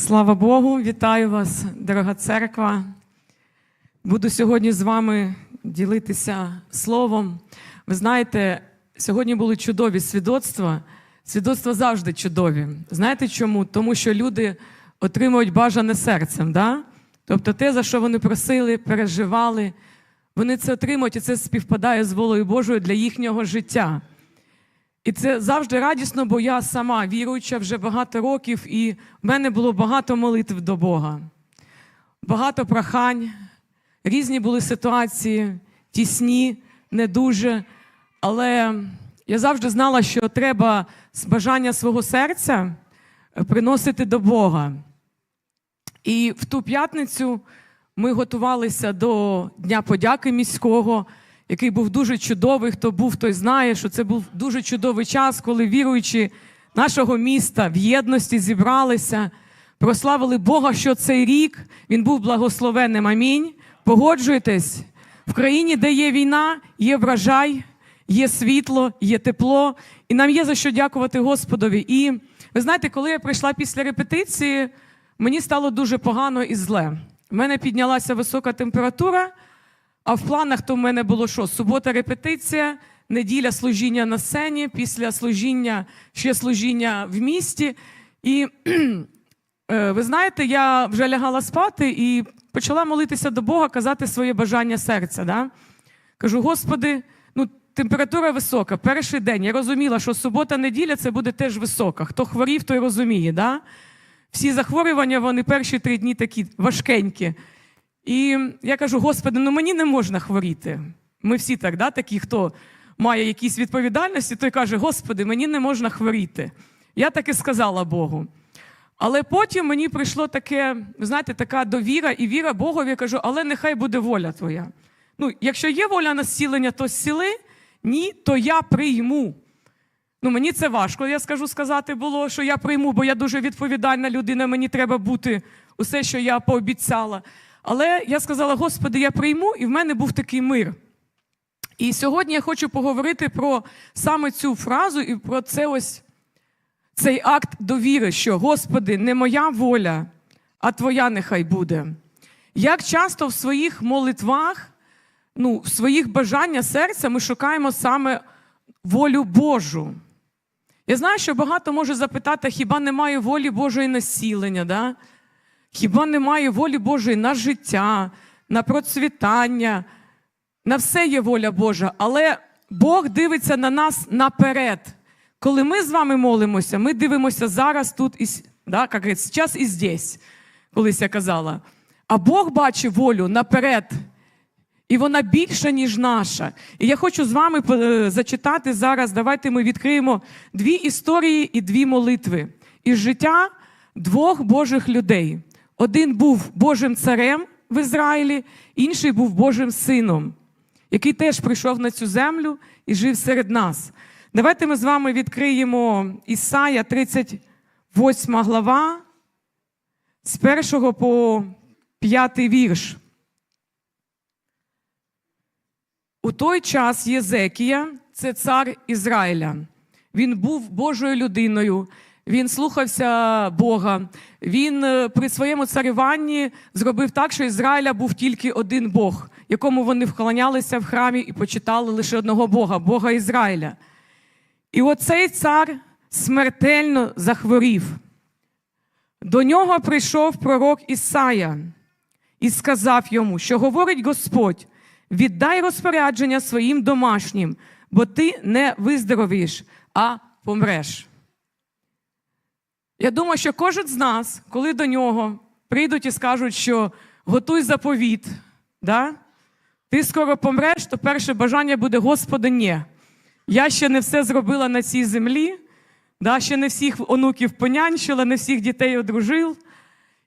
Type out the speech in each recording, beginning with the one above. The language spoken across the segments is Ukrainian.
Слава Богу, вітаю вас, дорога церква. Буду сьогодні з вами ділитися словом. Ви знаєте, сьогодні були чудові свідоцтва. Свідоцтва завжди чудові. Знаєте чому? Тому що люди отримують бажане серцем. Да? Тобто те, за що вони просили, переживали, вони це отримують, і це співпадає з волею Божою для їхнього життя. І це завжди радісно, бо я сама віруюча вже багато років, і в мене було багато молитв до Бога, багато прохань, різні були ситуації, тісні, не дуже. Але я завжди знала, що треба з бажання свого серця приносити до Бога. І в ту п'ятницю ми готувалися до Дня подяки міського, який був дуже чудовий. Хто був, той знає, що це був дуже чудовий час, коли віруючі нашого міста в єдності зібралися, прославили Бога, що цей рік він був благословенним. Амінь. Погоджуєтесь, в країні, де є війна, є врожай, є світло, є тепло, і нам є за що дякувати Господові. І ви знаєте, коли я прийшла після репетиції, мені стало дуже погано і зле. У мене піднялася висока температура, а в планах то в мене було що? Субота репетиція, неділя служіння на сцені, після служіння ще служіння в місті. І е, ви знаєте, я вже лягала спати і почала молитися до Бога, казати своє бажання серця. Да? Кажу, Господи, ну температура висока. Перший день я розуміла, що субота-неділя це буде теж висока. Хто хворів, той розуміє. Да? Всі захворювання, вони перші три дні такі важкенькі. І я кажу: Господи, ну мені не можна хворіти. Ми всі так, да, такі, хто має якісь відповідальності, той каже: Господи, мені не можна хворіти. Я так і сказала Богу. Але потім мені прийшло таке, знаєте, така довіра і віра Богові. Я кажу, але нехай буде воля твоя. Ну, якщо є воля на зцілення, то зціли, ні, то я прийму. Ну, мені це важко, я скажу сказати було, що я прийму, бо я дуже відповідальна людина, мені треба бути усе, що я пообіцяла. Але я сказала, Господи, я прийму, і в мене був такий мир. І сьогодні я хочу поговорити про саме цю фразу і про це ось цей акт довіри, що Господи, не моя воля, а Твоя нехай буде. Як часто в своїх молитвах, ну, в своїх бажаннях серця ми шукаємо саме волю Божу. Я знаю, що багато може запитати, хіба немає волі Божої на зцілення, да? Хіба немає волі Божої на життя, на процвітання, на все є воля Божа, але Бог дивиться на нас наперед. Коли ми з вами молимося, ми дивимося зараз, тут, і, да, як говориться, час і здесь, колись я казала. А Бог бачить волю наперед. І вона більша, ніж наша. І я хочу з вами е, зачитати зараз. Давайте ми відкриємо дві історії і дві молитви із життя двох Божих людей. Один був Божим царем в Ізраїлі, інший був Божим сином, який теж прийшов на цю землю і жив серед нас. Давайте ми з вами відкриємо Ісая, 38 глава, з першого по п'ятий вірш. У той час Єзекія, це цар Ізраїля. Він був Божою людиною, він слухався Бога. Він е, при своєму царюванні зробив так, що Ізраїля був тільки один Бог, якому вони вклонялися в храмі і почитали лише одного Бога, Бога Ізраїля. І оцей цар смертельно захворів. До нього прийшов пророк Ісая і сказав йому, що говорить Господь, віддай розпорядження своїм домашнім, бо ти не виздоровієш, а помреш. Я думаю, що кожен з нас, коли до нього прийдуть і скажуть, що готуй заповіт, да? ти скоро помреш, то перше бажання буде, Господи, ні. Я ще не все зробила на цій землі, да? ще не всіх онуків понянчила, не всіх дітей одружив.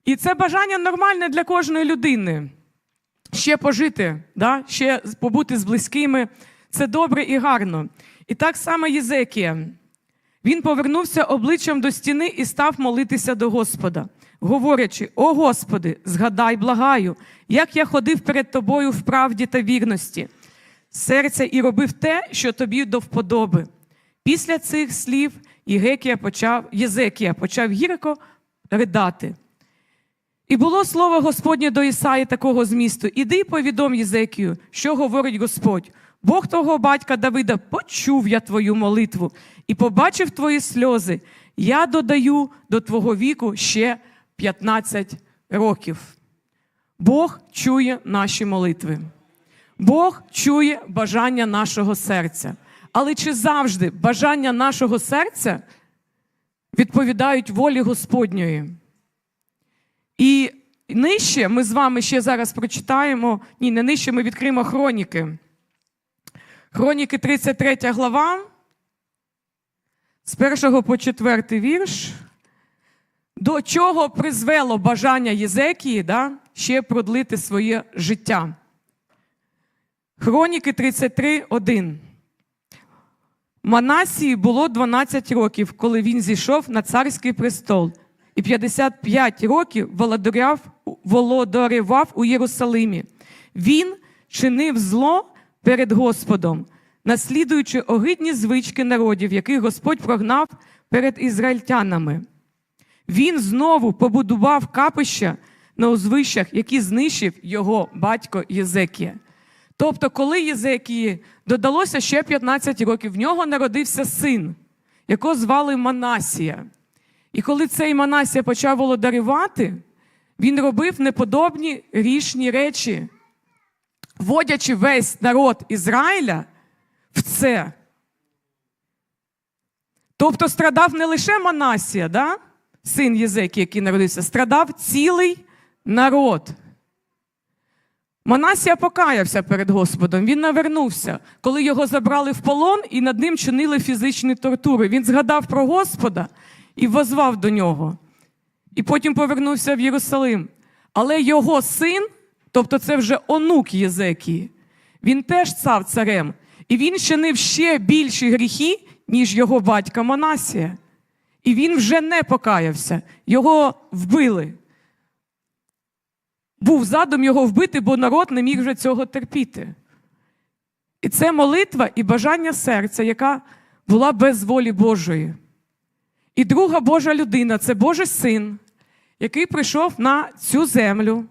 І це бажання нормальне для кожної людини. Ще пожити, да? ще побути з близькими. Це добре і гарно. І так само Єзекія. Він повернувся обличчям до стіни і став молитися до Господа, говорячи: О Господи, згадай, благаю, як я ходив перед тобою в правді та вірності, серця і робив те, що тобі до вподоби. Після цих слів Єгекія почав, Єзекія почав гірко ридати. І було слово Господнє до Ісаї такого змісту: Іди повідом Єзекію, що говорить Господь. Бог твого батька Давида почув я твою молитву і побачив твої сльози. Я додаю до твого віку ще 15 років. Бог чує наші молитви. Бог чує бажання нашого серця. Але чи завжди бажання нашого серця відповідають волі Господньої? Нижче ми з вами ще зараз прочитаємо, ні, не нижче ми відкриємо хроніки. Хроніки 33 глава, з першого по четвертий вірш. До чого призвело бажання Єзекії да, ще продлити своє життя? Хроніки 33, 1. Манасії було 12 років, коли він зійшов на царський престол, і 55 років володарював, володарював у Єрусалимі. Він чинив зло перед Господом, наслідуючи огидні звички народів, яких Господь прогнав перед ізраїльтянами. Він знову побудував капища на узвищах, які знищив його батько Єзекія. Тобто, коли Єзекії додалося ще 15 років, в нього народився син, якого звали Манасія. І коли цей Манасія почав володарювати, він робив неподобні рішні речі, вводячи весь народ Ізраїля в це. Тобто страдав не лише Манасія, да? син Єзекії, який народився, страдав цілий народ. Манасія покаявся перед Господом, він навернувся, коли його забрали в полон і над ним чинили фізичні тортури. Він згадав про Господа і возвав до нього. І потім повернувся в Єрусалим. Але його син, тобто це вже онук Єзекії, він теж став царем. І він чинив ще більші гріхи, ніж його батька Манасія. І він вже не покаявся, його вбили. Був задум його вбити, бо народ не міг вже цього терпіти. І це молитва і бажання серця, яка була без волі Божої. І друга Божа людина це Божий син, який прийшов на цю землю.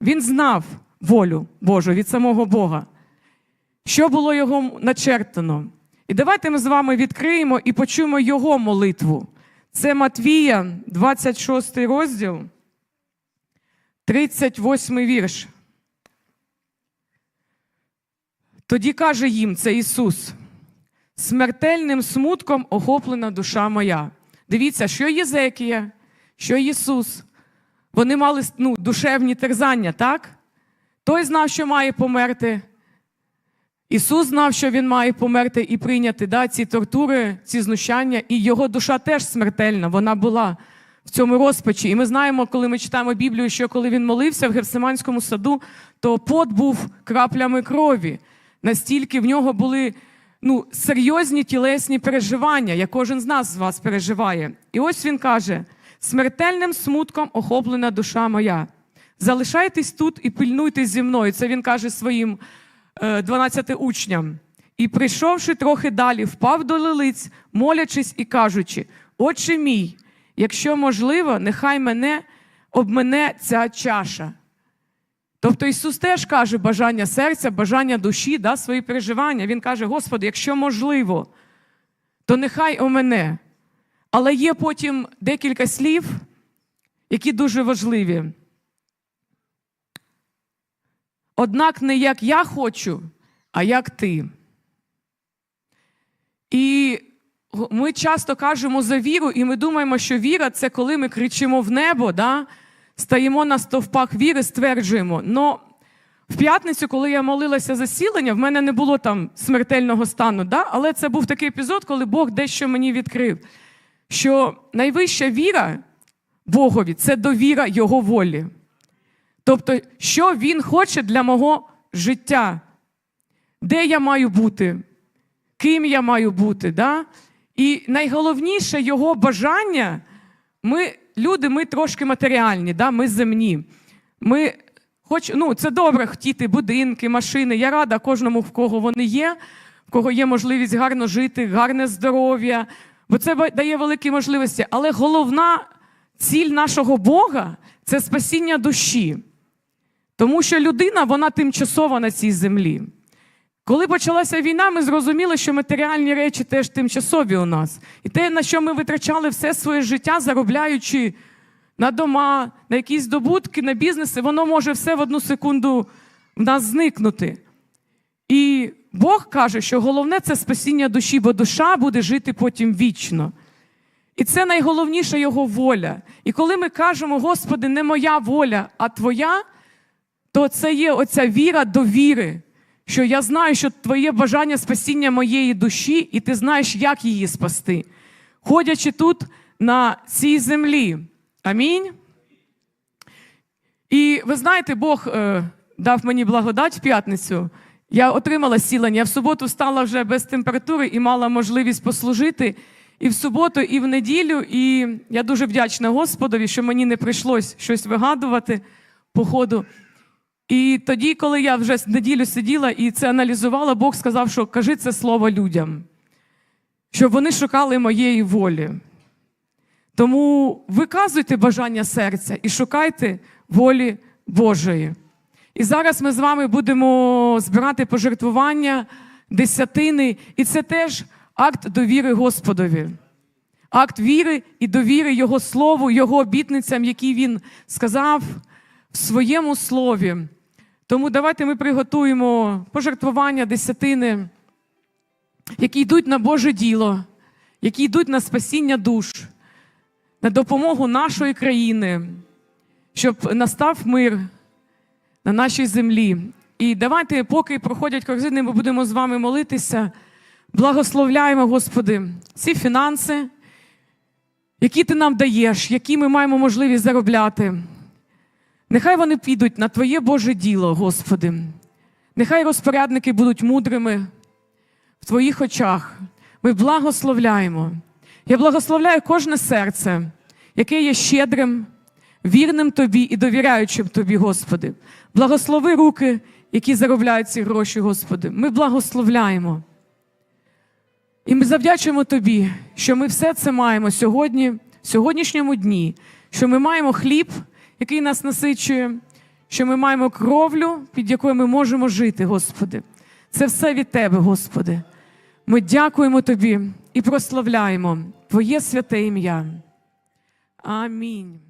Він знав волю Божу від самого Бога, що було його начертано. І давайте ми з вами відкриємо і почуємо його молитву. Це Матвія, 26 розділ, 38 вірш. Тоді каже їм це Ісус: смертельним смутком охоплена душа моя. Дивіться, що Єзекія, що Ісус. Вони мали ну, душевні терзання, так? Той знав, що має померти. Ісус знав, що Він має померти і прийняти да, ці тортури, ці знущання, і його душа теж смертельна, вона була в цьому розпачі. І ми знаємо, коли ми читаємо Біблію, що коли він молився в Гефсиманському саду, то пот був краплями крові. Настільки в нього були ну, серйозні тілесні переживання, як кожен з нас з вас переживає. І ось він каже: смертельним смутком охоплена душа моя. Залишайтесь тут і пильнуйтесь зі мною. Це він каже своїм е, 12 учням. І, прийшовши трохи далі, впав до лилиць, молячись і кажучи: Отче мій, якщо можливо, нехай мене обмене ця чаша. Тобто Ісус теж каже бажання серця, бажання душі, да, свої переживання. Він каже: Господи, якщо можливо, то нехай о мене. Але є потім декілька слів, які дуже важливі. Однак не як я хочу, а як ти. І ми часто кажемо за віру, і ми думаємо, що віра це коли ми кричимо в небо, да? Стаємо на стовпах віри, стверджуємо. Но в п'ятницю, коли я молилася за зцілення, в мене не було там смертельного стану, да? але це був такий епізод, коли Бог дещо мені відкрив, що найвища віра Богові це довіра Його волі. Тобто, що Він хоче для мого життя, де я маю бути, ким я маю бути. Да? І найголовніше його бажання, ми, люди, ми трошки матеріальні, да? ми земні. Ми хоч, ну, Це добре хотіти будинки, машини. Я рада кожному, в кого вони є, в кого є можливість гарно жити, гарне здоров'я, бо це дає великі можливості. Але головна ціль нашого Бога це спасіння душі. Тому що людина, вона тимчасова на цій землі. Коли почалася війна, ми зрозуміли, що матеріальні речі теж тимчасові у нас. І те, на що ми витрачали все своє життя, заробляючи на дома, на якісь здобутки, на бізнеси, воно може все в одну секунду в нас зникнути. І Бог каже, що головне це спасіння душі, бо душа буде жити потім вічно. І це найголовніша його воля. І коли ми кажемо, Господи, не моя воля, а Твоя, то це є оця віра до віри, що я знаю, що Твоє бажання спасіння моєї душі, і ти знаєш, як її спасти, ходячи тут на цій землі. Амінь. І ви знаєте, Бог е, дав мені благодать в п'ятницю. Я отримала сілення. Я в суботу встала вже без температури і мала можливість послужити і в суботу, і в неділю. І я дуже вдячна Господові, що мені не прийшлось щось вигадувати по ходу. І тоді, коли я вже неділю сиділа і це аналізувала, Бог сказав, що кажи це слово людям, щоб вони шукали моєї волі. Тому виказуйте бажання серця і шукайте волі Божої. І зараз ми з вами будемо збирати пожертвування, десятини, і це теж акт довіри Господові. Акт віри і довіри Його Слову, Його обітницям, які Він сказав в своєму слові. Тому давайте ми приготуємо пожертвування десятини, які йдуть на Боже діло, які йдуть на спасіння душ, на допомогу нашої країни, щоб настав мир на нашій землі. І давайте, поки проходять корзини, ми будемо з вами молитися. Благословляємо, Господи, ці фінанси, які ти нам даєш, які ми маємо можливість заробляти. Нехай вони підуть на Твоє Боже діло, Господи. Нехай розпорядники будуть мудрими в Твоїх очах. Ми благословляємо. Я благословляю кожне серце, яке є щедрим, вірним Тобі і довіряючим Тобі, Господи. Благослови руки, які заробляють ці гроші, Господи. Ми благословляємо. І ми завдячуємо Тобі, що ми все це маємо сьогодні, в сьогоднішньому дні, що ми маємо хліб, який нас насичує, що ми маємо кровлю, під якою ми можемо жити, Господи. Це все від Тебе, Господи. Ми дякуємо Тобі і прославляємо Твоє святе ім'я. Амінь.